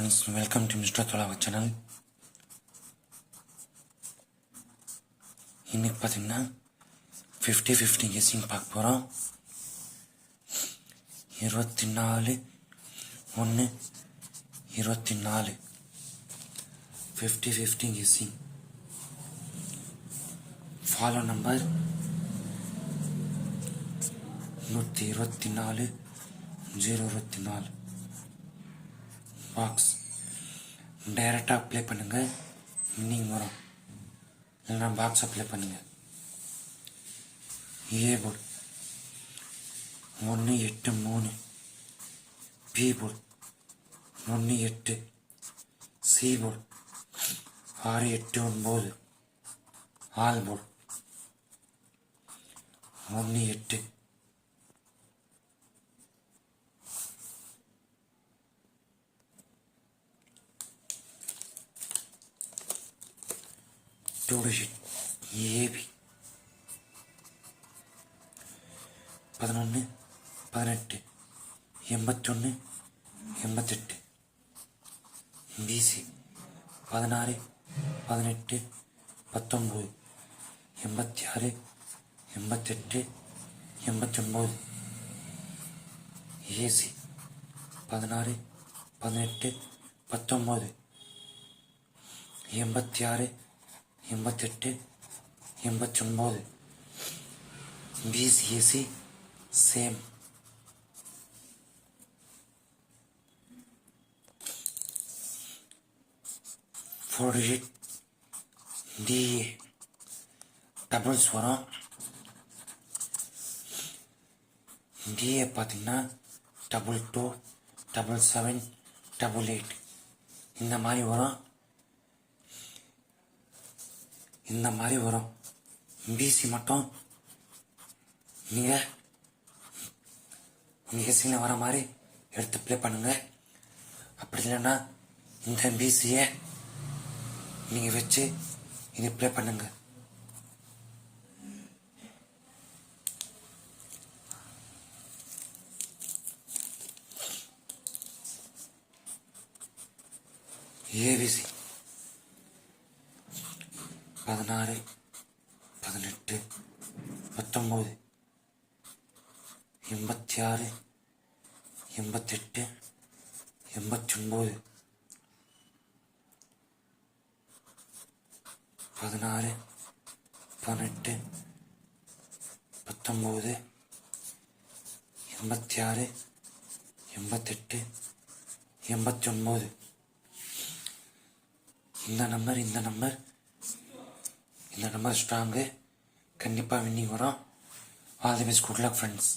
Friends welcome to mister தொலாவ channel இன்னைக்கு பார்த்தீங்கன்னா ஃபிஃப்டி ஃபிஃப்டி கெஸிங் பார்க்க போகிறோம் இருபத்தி நாலு ஒன்று இருபத்தி நாலு. Fifty fifty guessing follow number நூற்றி இருபத்தி நாலு ஜீரோ இருபத்தி நாலு. பாக்ஸ் டைரெக்டாக அப்ளை பண்ணுங்கள் இன்னிங் வரும். இல்லைனா பாக்ஸ் அப்ளை பண்ணுங்கள் ஏ போர்டு ஒன்று எட்டு மூணு. பி போர்டு ஒன்று எட்டு. சி போர்டு ஆறு எட்டு ஒன்பது. ஆல் போர்டு ஒன்று எட்டு. டூ ஏபி பதினொன்று பதினெட்டு எண்பத்தொன்று எண்பத்தெட்டு பிசி பதினாறு பதினெட்டு பத்தொம்பது எண்பத்தி ஆறு எண்பத்தெட்டு எண்பத்தொம்பது ஏசி பதினாறு பதினெட்டு பத்தொம்பது எண்பத்தி ஆறு எண்பத்தெட்டு எண்பத்தொம்போது PCSC same four eight DA doubles வரும் டிஏ பார்த்தீங்கன்னா double two double seven double eight இந்த மாதிரி வரும். இந்த மாதிரி வரும். பிசி மட்டும். நீங்கள் உங்கள் கெஸிங்கில் வர மாதிரி எடுத்து ப்ளே பண்ணுங்கள் அப்படி இல்லைன்னா இந்த பிசியை நீங்கள் வச்சு இது ப்ளே பண்ணுங்க. ஏவிசி பதினாறு பதினெட்டு பத்தொம்போது எண்பத்தி ஆறு எண்பத்தெட்டு எண்பத்தொம்போது. பதினாறு பதினெட்டு பத்தொம்போது எண்பத்தி ஆறு எண்பத்தெட்டு எண்பத்தொம்போது. இந்த நம்பர் இந்த நம்பர் இந்த நம்பர் ஸ்ட்ராங்கு கண்டிப்பாக வின்னிங் வரும் all the best good luck friends